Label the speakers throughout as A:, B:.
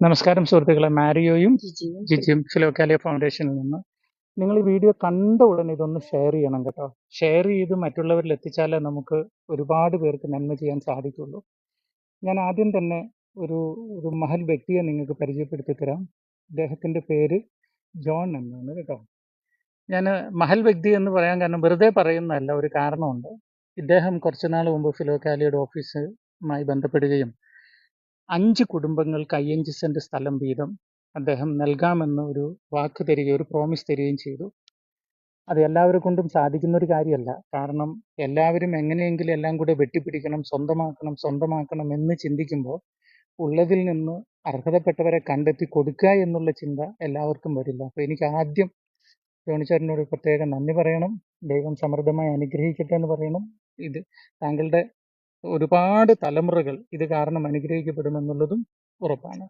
A: നമസ്കാരം സുഹൃത്തുക്കളെ മാരിയോയും
B: ജിജിയും
A: ഫിലോക്കാലിയ ഫൗണ്ടേഷനിൽ നിന്ന്. നിങ്ങൾ ഈ വീഡിയോ കണ്ട ഉടനെ ഇതൊന്ന് ഷെയർ ചെയ്യണം കേട്ടോ. ഷെയർ ചെയ്ത് മറ്റുള്ളവരിൽ എത്തിച്ചാലേ നമുക്ക് ഒരുപാട് പേർക്ക് നന്മ ചെയ്യാൻ സാധിക്കുള്ളൂ. ഞാൻ ആദ്യം തന്നെ ഒരു ഒരു മഹൽ വ്യക്തിയെ നിങ്ങൾക്ക് പരിചയപ്പെടുത്തി തരാം. അദ്ദേഹത്തിന്റെ പേര് ജോൺ എന്നാണ് കേട്ടോ. ഞാൻ മഹൽ വ്യക്തി എന്ന് പറയാൻ കാരണം വെറുതെ പറയുന്നതല്ല ഒരു കാരണമുണ്ട്. ഇദ്ദേഹം കുറച്ചുനാൾ മുമ്പ് ഫിലോക്കാലിയുടെ ഓഫീസുമായി ബന്ധപ്പെടുകയും അഞ്ച് കുടുംബങ്ങൾക്ക് അയ്യഞ്ച് സെന്റ് സ്ഥലം വീതം അദ്ദേഹം നൽകാമെന്ന് ഒരു വാക്ക് തരികയും ഒരു പ്രോമിസ് തരികയും ചെയ്തു. അത് എല്ലാവരെ കൊണ്ടും സാധിക്കുന്ന ഒരു കാര്യമല്ല. കാരണം എല്ലാവരും എങ്ങനെയെങ്കിലും എല്ലാം കൂടെ വെട്ടിപ്പിടിക്കണം സ്വന്തമാക്കണം സ്വന്തമാക്കണം എന്ന് ചിന്തിക്കുമ്പോൾ ഉള്ളതിൽ നിന്ന് അർഹതപ്പെട്ടവരെ കണ്ടെത്തി കൊടുക്കുക എന്നുള്ള ചിന്ത എല്ലാവർക്കും വരില്ല. അപ്പോൾ എനിക്ക് ആദ്യം ജോണിച്ചാറിനോട് പ്രത്യേകം നന്ദി പറയണം. ദൈവം സമൃദ്ധമായി അനുഗ്രഹിക്കട്ടെ എന്ന് പറയണം. ഇത് താങ്കളുടെ ഒരുപാട് തലമുറകൾ ഇത് കാരണം അനുഗ്രഹിക്കപ്പെടുമെന്നുള്ളതും ഉറപ്പാണ്.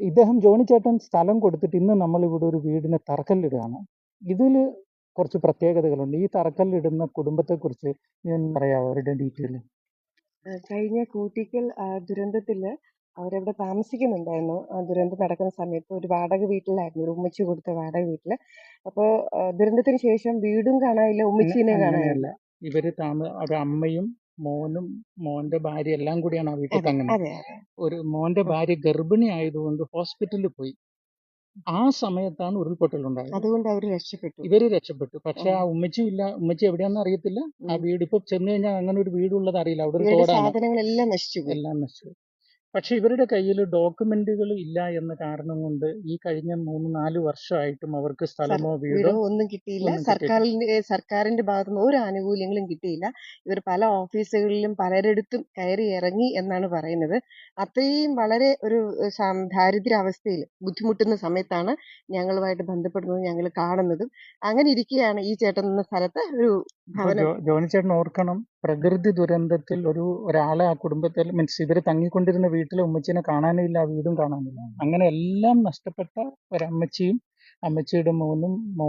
A: ഇദ്ദേഹം ജോണി ചേട്ടൻ സ്ഥലം കൊടുത്തിട്ട് ഇന്ന് നമ്മൾ ഇവിടെ ഒരു വീടിന് തറക്കല്ലിടുകയാണ്. ഇതിൽ കുറച്ച് പ്രത്യേകതകളുണ്ട്. ഈ തറക്കല്ലിടുന്ന കുടുംബത്തെക്കുറിച്ച് ഞാൻ പറയാമോ അവരുടെ ഡീറ്റെയിൽ?
B: കഴിഞ്ഞ കൂട്ടിക്കൽ ദുരന്തത്തിൽ അവരവിടെ താമസിക്കുന്നുണ്ടായിരുന്നു. ആ ദുരന്തം നടക്കുന്ന സമയത്ത് ഒരു വാടക വീട്ടിലായിരുന്നു. ഒരു ഉമ്മച്ചി കൊടുത്ത വാടക വീട്ടിൽ. അപ്പോ ദുരന്തത്തിന് ശേഷം വീടും കാണാനില്ല ഉമ്മച്ചീനെ കാണാനില്ല.
A: ഇവർ താമ ഒരു അമ്മയും മോനും മോന്റെ ഭാര്യ എല്ലാം കൂടിയാണ് ആ വീട്ടിൽ തങ്ങുന്നത്.
B: അതെ അതെ.
A: ഒരു മോന്റെ ഭാര്യ ഗർഭിണി ആയതുകൊണ്ട് ഹോസ്പിറ്റലിൽ പോയി. ആ സമയത്താണ് ഉരുൾപൊട്ടൽ ഉണ്ടായത്
B: അതുകൊണ്ട് അവർ രക്ഷപ്പെട്ടു.
A: ഇവർ രക്ഷപ്പെട്ടു. പക്ഷെ ആ ഉമ്മച്ചി ഇല്ല ഉമ്മച്ചി എവിടെയാണെന്ന് അറിയത്തില്ല. ആ വീട് ഇപ്പൊ ചെന്ന് കഴിഞ്ഞാൽ അങ്ങനെ ഒരു വീടുള്ളത് അറിയില്ല. അവിടെ ഒരു
B: ഇവരുടെ
A: തോടാണ്.
B: സാധനങ്ങളെല്ലാം നശിച്ചു പോയി.
A: എല്ലാം നശിച്ചു പക്ഷെ ഇവരുടെ കയ്യിൽ ഡോക്യുമെന്റുകൾ ഇല്ല എന്ന കാരണം കൊണ്ട് ഈ കഴിഞ്ഞ മൂന്ന് നാല് വർഷമായിട്ടും അവർക്ക് സ്ഥലമോ വീടോ
B: ഒന്നും കിട്ടിയില്ല. സർക്കാരിന്റെ സർക്കാരിന്റെ ഭാഗത്തുനിന്ന് ഒരു ആനുകൂല്യങ്ങളും കിട്ടിയില്ല. ഇവർ പല ഓഫീസുകളിലും പലരിടത്തും കയറി ഇറങ്ങി എന്നാണ് പറയുന്നത്. അത്രയും വളരെ ഒരു ദാരിദ്ര്യാവസ്ഥയിൽ ബുദ്ധിമുട്ടുന്ന സമയത്താണ് ഞങ്ങളുമായിട്ട് ബന്ധപ്പെടുന്നത് ഞങ്ങൾ കാണുന്നതും. അങ്ങനെ ഇരിക്കുകയാണ് ഈ ചേട്ടൻ എന്ന സ്ഥലത്ത് ഒരു
A: ജോണി ചേട്ടൻ ഓർക്കണം പ്രകൃതി ദുരന്തത്തിൽ ഒരു ഒരാളെ ആ കുടുംബത്തിൽ മീൻസ് ഇവർ തങ്ങിക്കൊണ്ടിരുന്ന വീട്ടിലെ ഉമ്മച്ചിനെ കാണാനില്ല ആ വീടും കാണാനില്ല. അങ്ങനെ എല്ലാം നഷ്ടപ്പെട്ട ഒരമ്മച്ചിയും അമ്മച്ചിയുടെ മോനും മോ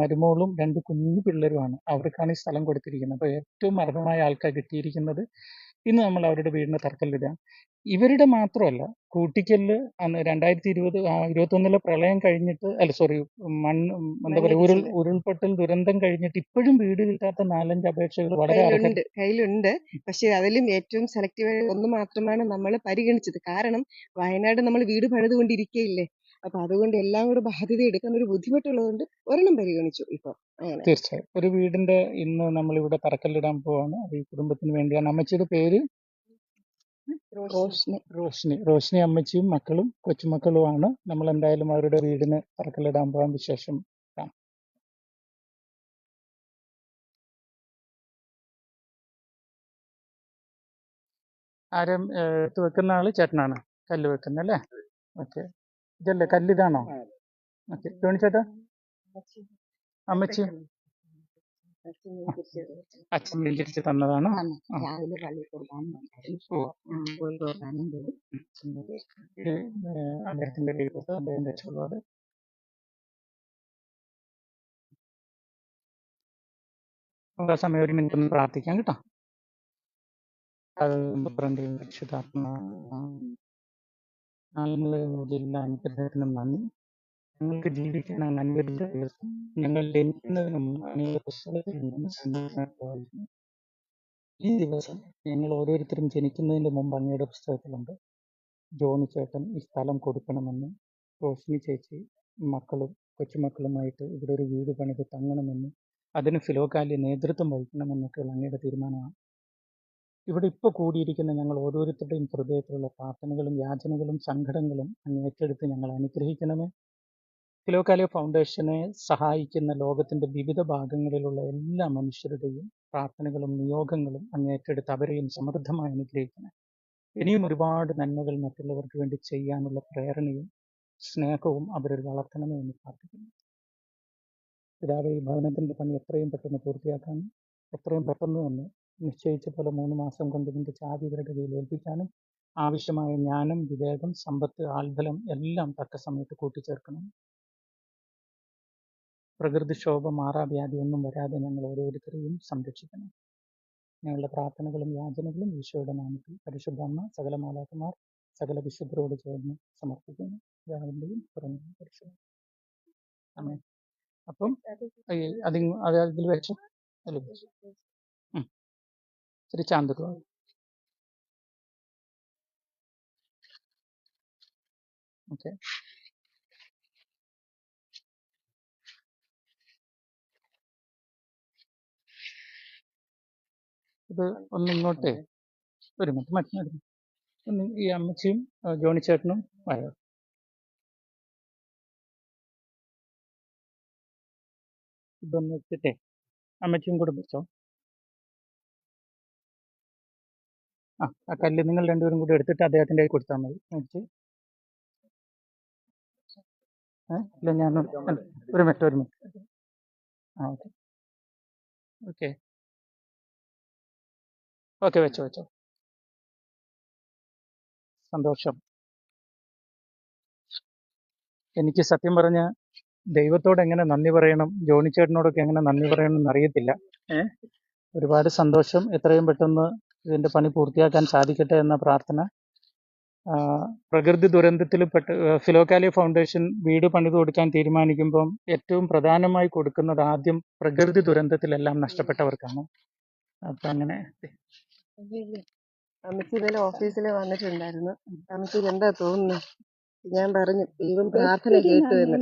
A: മരുമോളും രണ്ട് കുഞ്ഞു പിള്ളേരുമാണ്. അവർക്കാണ് ഈ സ്ഥലം കൊടുത്തിരിക്കുന്നത്. അപ്പൊ ഏറ്റവും അർഹമായ ആൾക്കാർ കിട്ടിയിരിക്കുന്നത് ഇന്ന് നമ്മൾ അവരുടെ വീടിന് തറക്കല്ലിടാം ഇവരുടെ മാത്രമല്ല കൂട്ടിക്കല്ല് അന്ന് രണ്ടായിരത്തി ഇരുപത് ഇരുപത്തൊന്നിലെ പ്രളയം കഴിഞ്ഞിട്ട് അല്ല സോറി മണ്ണ് എന്താ പറയുക ഉരുൾ ഉരുൾപൊട്ടൽ ദുരന്തം കഴിഞ്ഞിട്ട് ഇപ്പോഴും വീട് കിട്ടാത്ത നാലഞ്ച് അപേക്ഷകൾ വളരെ
B: കയ്യിലുണ്ട് പക്ഷെ അതിലും ഏറ്റവും സെലക്റ്റീവ് ഒന്ന് മാത്രമാണ് നമ്മൾ പരിഗണിച്ചത്. കാരണം വയനാട് നമ്മൾ വീട് പണിതുകൊണ്ടിരിക്കുകയില്ലേ അപ്പൊ അതുകൊണ്ട് എല്ലാം കൂടെ ബാധ്യത എടുക്കാൻ ഒരു ബുദ്ധിമുട്ടുള്ളതുകൊണ്ട് ഒരെണ്ണം പരിഗണിച്ചു ഇപ്പൊ. അങ്ങനെ.
A: തീർച്ചയായും. ഒരു വീടിന്റെ ഇന്ന് നമ്മൾ ഇവിടെ തറക്കല്ലിടാൻ പോവാണ്. ഈ കുടുംബത്തിന് വേണ്ടിയാണ് അമ്മച്ചിയുടെ പേര്?
B: റോഷ്നി.
A: റോഷ്നി. റോഷ്നി അമ്മച്ചിയും മക്കളും കൊച്ചുമക്കളുമാണ്. നമ്മൾ എന്തായാലും അവരുടെ വീടിന് തറക്കല്ലിടാൻ പോകാൻ വിശേഷം ആരും എടുത്ത് വെക്കുന്ന ആൾ ചേട്ടനാണ്? കല്ല് വെക്കുന്നല്ലേ? ഓക്കെ. ഇതല്ലേ? കല്ല് ഇതാണോ ഓക്കെ ടോണിച്ചേട്ടാ ചേട്ടാ അമ്മച്ചി അച്ഛൻ വെഞ്ചരിച്ച് തന്നതാണ്.
C: രാവിലെ പള്ളി കൊടുക്കാനും
A: അദ്ദേഹത്തിന്റെ പേര് അദ്ദേഹം വെച്ചോളൂ നമുക്ക് ആ സമയം ഒരു മിനിറ്റ് ഒന്ന് പ്രാർത്ഥിക്കാം കേട്ടോ. അത് പുത്രന്റെയും രക്ഷിതാത്മ നാളുകളിലുള്ള അനുഗ്രഹത്തിനും നന്ദി. ഞങ്ങൾക്ക് ജീവിക്കാൻ അനുവദിച്ച ദിവസം ഞങ്ങൾ ജനിക്കുന്നതിന് മുമ്പ് അങ്ങയുടെ പുസ്തകത്തിൽ നിന്ന് ഈ ദിവസം ഞങ്ങൾ ഓരോരുത്തരും ജനിക്കുന്നതിന് മുമ്പ് അങ്ങയുടെ പുസ്തകത്തിലുണ്ട്. ജോണി ചേട്ടൻ ഈ സ്ഥലം കൊടുക്കണമെന്നും റോഷിനി ചേച്ചി മക്കളും കൊച്ചുമക്കളുമായിട്ട് ഇവിടെ ഒരു വീട് പണിത് തങ്ങണമെന്ന് അതിന് ഫിലോകാലി നേതൃത്വം വഹിക്കണമെന്നൊക്കെയുള്ള അങ്ങയുടെ തീരുമാനമാണ്. ഇവിടെ ഇപ്പോൾ കൂടിയിരിക്കുന്ന ഞങ്ങൾ ഓരോരുത്തരുടെയും ഹൃദയത്തിലുള്ള പ്രാർത്ഥനകളും യാചനകളും സങ്കടങ്ങളും അങ്ങ് ഏറ്റെടുത്ത് ഞങ്ങൾ അനുഗ്രഹിക്കണമേ. കിലോകാലിയ ഫൗണ്ടേഷനെ സഹായിക്കുന്ന ലോകത്തിന്റെ വിവിധ ഭാഗങ്ങളിലുള്ള എല്ലാ മനുഷ്യരുടെയും പ്രാർത്ഥനകളും നിയോഗങ്ങളും അങ്ങ് ഏറ്റെടുത്ത് അവരെയും സമൃദ്ധമായി അനുഗ്രഹിക്കണം ഇനിയും ഒരുപാട് നന്മകൾ മറ്റുള്ളവർക്ക് വേണ്ടി ചെയ്യാനുള്ള പ്രേരണയും സ്നേഹവും അവരിൽ വളർത്തണമേ എന്ന് പ്രാർത്ഥിക്കുന്നു. പിതാവ് ഈ ഭവനത്തിന്റെ പണി എത്രയും പെട്ടെന്ന് പൂർത്തിയാക്കാനും എത്രയും പെട്ടെന്ന് തന്നെ നിശ്ചയിച്ച പോലെ മൂന്ന് മാസം കൊണ്ട് ഇതിന്റെ ചാവി ഇവരുടെ കയ്യിൽ ഏൽപ്പിക്കാനും ആവശ്യമായ ജ്ഞാനം വിവേകം സമ്പത്ത് ആൽബലം എല്ലാം തക്ക സമയത്ത് കൂട്ടിച്ചേർക്കണം. പ്രകൃതിക്ഷോഭ മാറാവ്യാധി ഒന്നും വരാതെ ഞങ്ങൾ ഓരോരുത്തരെയും സംരക്ഷിക്കണം. ഞങ്ങളുടെ പ്രാർത്ഥനകളും യാചനകളും ഈശോയുടെ നാമത്തിൽ പരിശുദ്ധ അമ്മ സകല മാലാക്കന്മാർ സകല വിശുദ്ധരോട് ചേർന്ന് സമർപ്പിക്കുന്നു. പിതാവിന്റെയും പുറമെ പരിശുദ്ധ അമ്മേ. അപ്പം ഈ അതിൽ വെച്ച് അതിൽ വെച്ച്. ഇച്ചിരി ചാന്തിടുക ഓക്കെ. ഇത് ഒന്ന് ഇങ്ങോട്ടേ. ഒരു മിനിറ്റ് മറ്റു ഒന്ന് ഈ അമ്മച്ചിയും ജോണി ചേട്ടനും വരാം. ഇതൊന്ന് വെച്ചിട്ടേ അമ്മച്ചിയും കൂടെ വെച്ചോ ആ ആ കല്ല് നിങ്ങൾ രണ്ടുപേരും കൂടി എടുത്തിട്ട് അദ്ദേഹത്തിന്റെ കയ്യിൽ കൊടുത്താൽ മതി. മേടിച്ച്. ഇല്ല ഞാൻ ഒരു മിനിറ്റ് ഒരു മിനിറ്റ് ആ ഓക്കെ. ഓക്കെ. ഓക്കെ വെച്ചോ വെച്ചോ. സന്തോഷം. എനിക്ക് സത്യം പറഞ്ഞ ദൈവത്തോട് എങ്ങനെ നന്ദി പറയണം ജോണി ചേട്ടനോടൊക്കെ എങ്ങനെ നന്ദി പറയണം എന്ന് അറിയത്തില്ല ഒരുപാട് സന്തോഷം എത്രയും പെട്ടെന്ന് ഇതിന്റെ പണി പൂർത്തിയാക്കാൻ സാധിക്കട്ടെ എന്ന പ്രാർത്ഥന. പ്രകൃതി ദുരന്തത്തിൽ പെട്ട് ഫിലോകാലി ഫൗണ്ടേഷൻ വീട് പണിത് കൊടുക്കാൻ തീരുമാനിക്കുമ്പം ഏറ്റവും പ്രധാനമായി കൊടുക്കുന്നത് ആദ്യം പ്രകൃതി ദുരന്തത്തിലെല്ലാം നഷ്ടപ്പെട്ടവർക്കാണ്. അപ്പൊ അങ്ങനെ
B: അമ്മച്ചി ഇന്നലെ ഓഫീസിൽ വന്നിട്ടുണ്ടായിരുന്നു. അമ്മച്ചിക്ക് എന്താ തോന്നുന്നത് ഞാൻ പറഞ്ഞു ദൈവം പ്രാർത്ഥന കേട്ടു എന്ന്.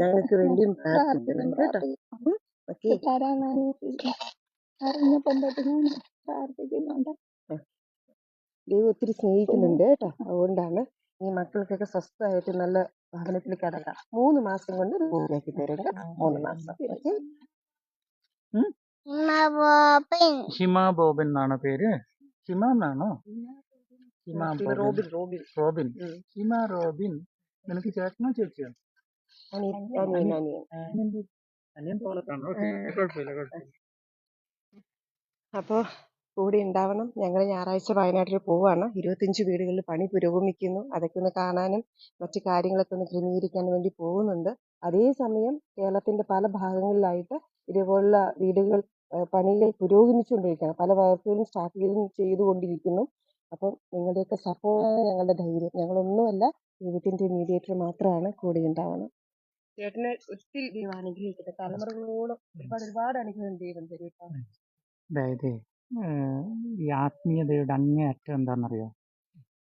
B: ഞങ്ങൾക്ക് വേണ്ടിയും
C: പ്രാർത്ഥിക്കണം
B: കേട്ടോ. ഓക്കെ
C: തൊട്ട് ഞാൻ പ്രാർത്ഥിക്കുന്നുണ്ട്.
B: ദൈവം ഒത്തിരി സ്നേഹിക്കുന്നുണ്ട് കേട്ടോ. അതുകൊണ്ടാണ് ഈ മക്കൾക്കൊക്കെ സ്വസ്ഥമായിട്ട് നല്ല ഭവനത്തിൽ കിടക്കാം. മൂന്ന് മാസം കൊണ്ട് റൂമിലേക്ക് തരും കേട്ടോ. മൂന്ന് മാസം. ഓക്കെ.
A: ഹിമ ബോബൻ എന്നാണ് പേര്? ഹിമ എന്നാണോ? Hima Boban
B: Robin. Robin
A: Robin.
B: ഉം.
A: ഹിമ റോബിൻ. നിനക്ക് ചേട്ടനോ ചേച്ചിയോ?
B: അനിയൻ അനിയൻ. അനിയൻ
A: അനിയൻ. തോളത്താണ് ഓക്കെ കുഴപ്പമില്ല കുഴപ്പമില്ല.
B: അപ്പോൾ കൂടി ഉണ്ടാവണം. ഞങ്ങൾ ഞായറാഴ്ച വയനാട്ടിൽ പോവാണ്. ഇരുപത്തിയഞ്ച് വീടുകളിൽ പണി പുരോഗമിക്കുന്നു. അതൊക്കെ ഒന്ന് കാണാനും മറ്റു കാര്യങ്ങളൊക്കെ ഒന്ന് ക്രമീകരിക്കാൻ വേണ്ടി പോകുന്നുണ്ട്. അതേസമയം കേരളത്തിന്റെ പല ഭാഗങ്ങളിലായിട്ട് ഇതേപോലുള്ള വീടുകൾ പണികൾ പുരോഗമിച്ചുകൊണ്ടിരിക്കുകയാണ്. പല വർക്കുകളും സ്റ്റാർട്ട് ചെയ്തും ചെയ്തുകൊണ്ടിരിക്കുന്നു. അപ്പം നിങ്ങളുടെയൊക്കെ സപ്പോർട്ടാണ് ഞങ്ങളുടെ ധൈര്യം. ഞങ്ങളൊന്നുമല്ല ദൈവത്തിന്റെ മീഡിയേറ്റർ മാത്രമാണ് കൂടെ ഉണ്ടാവണം. ചേട്ടനെ ഒത്തിരി ദൈവം അനുഗ്രഹിക്കട്ടെ. തലമുറകളോളം ഒരുപാട് ഒരുപാട് അനുഗ്രഹം ദൈവം തരും കേട്ടോ
A: അതായത് ഏഹ്, ഈ ആത്മീയതയുടെ അങ്ങേയറ്റം എന്താണെന്നറിയോ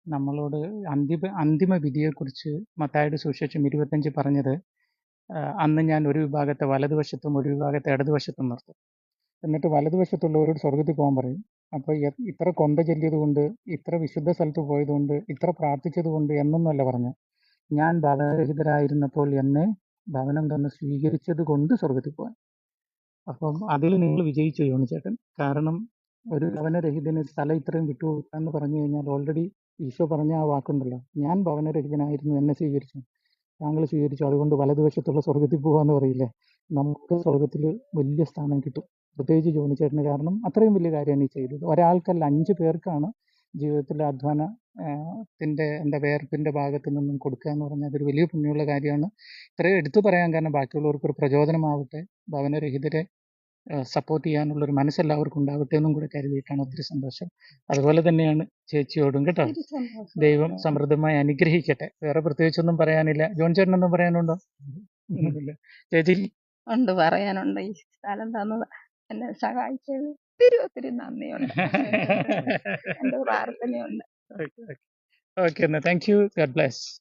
A: നമ്മളോട് അന്തിമ അന്തിമ വിധിയെക്കുറിച്ച് മത്തായുടെ സുവിശേഷം ഇരുപത്തഞ്ച് പറഞ്ഞത് അന്ന് ഞാൻ ഒരു വിഭാഗത്തെ വലതുവശത്തും ഒരു വിഭാഗത്തെ ഇടതുവശത്തും നിർത്തും. എന്നിട്ട് വലതുവശത്തുള്ളവരോട് സ്വർഗത്തിൽ പോകാൻ പറയും. അപ്പോൾ ഇത്ര കൊന്ത ചൊല്ലിയത് കൊണ്ട് ഇത്ര വിശുദ്ധ സ്ഥലത്ത് പോയതുകൊണ്ട് ഇത്ര പ്രാർത്ഥിച്ചത് കൊണ്ട് എന്നൊന്നുമല്ല പറഞ്ഞു ഞാൻ ബാലരഹിതരായിരുന്നപ്പോൾ എന്നെ ഭവനം തന്നെ സ്വീകരിച്ചത് കൊണ്ട് സ്വർഗത്തിൽ പോകാൻ അപ്പം അതിൽ നിങ്ങൾ വിജയിച്ചു യോണിച്ചേട്ടൻ. കാരണം ഒരു ഭവനരഹിതന് സ്ഥലം ഇത്രയും വിട്ടു എന്ന് പറഞ്ഞു കഴിഞ്ഞാൽ ഓൾറെഡി ഈശോ പറഞ്ഞ ആ വാക്കുണ്ടല്ലോ ഞാൻ ഭവനരഹിതനായിരുന്നു എന്നെ സ്വീകരിച്ചു. താങ്കൾ സ്വീകരിച്ചു. അതുകൊണ്ട് വലതുവശത്തുള്ള സ്വർഗത്തിൽ പോകാന്ന് പറയില്ലേ? നമുക്ക് സ്വർഗത്തിൽ വലിയ സ്ഥാനം കിട്ടും. പ്രത്യേകിച്ച് ജോണിച്ചേട്ടന് കാരണം അത്രയും വലിയ കാര്യമാണ് ഈ ചെയ്തത്. ഒരാൾക്കല്ല അഞ്ച് പേർക്കാണ് ജീവിതത്തിലെ അധ്വാന ആഹ് എന്റെ എന്താ വേർപ്പിന്റെ ഭാഗത്ത് നിന്നും കൊടുക്കുക എന്ന് പറഞ്ഞാൽ അതൊരു വലിയ പുണ്യമുള്ള കാര്യമാണ്. ഇത്രയും എടുത്തു പറയാൻ കാരണം ബാക്കിയുള്ളവർക്ക് ഒരു പ്രചോദനമാവട്ടെ ഭവനരഹിതരെ സപ്പോർട്ട് ചെയ്യാനുള്ള ഒരു മനസ്സെല്ലാവർക്കും ഉണ്ടാവട്ടെ എന്നും കൂടെ കരുതിയിട്ടാണ് ഒത്തിരി സന്തോഷം. അതുപോലെ തന്നെയാണ് ചേച്ചിയോടും കേട്ടോ. ദൈവം സമൃദ്ധമായി അനുഗ്രഹിക്കട്ടെ. വേറെ പ്രത്യേകിച്ചൊന്നും പറയാനില്ല. ജോൺ ചേട്ടനൊന്നും പറയാനുണ്ടോ? ചേച്ചി?
C: ഉണ്ട് പറയാനുണ്ട്. ഈ സ്ഥലം തന്നത് എന്നെ സഹായിച്ചത് ഒത്തിരി ഒത്തിരി നന്ദിയുണ്ട്. എന്റെ പ്രാർത്ഥനയുണ്ട്.
A: Okay. Okay. Okay. No, thank you. God bless.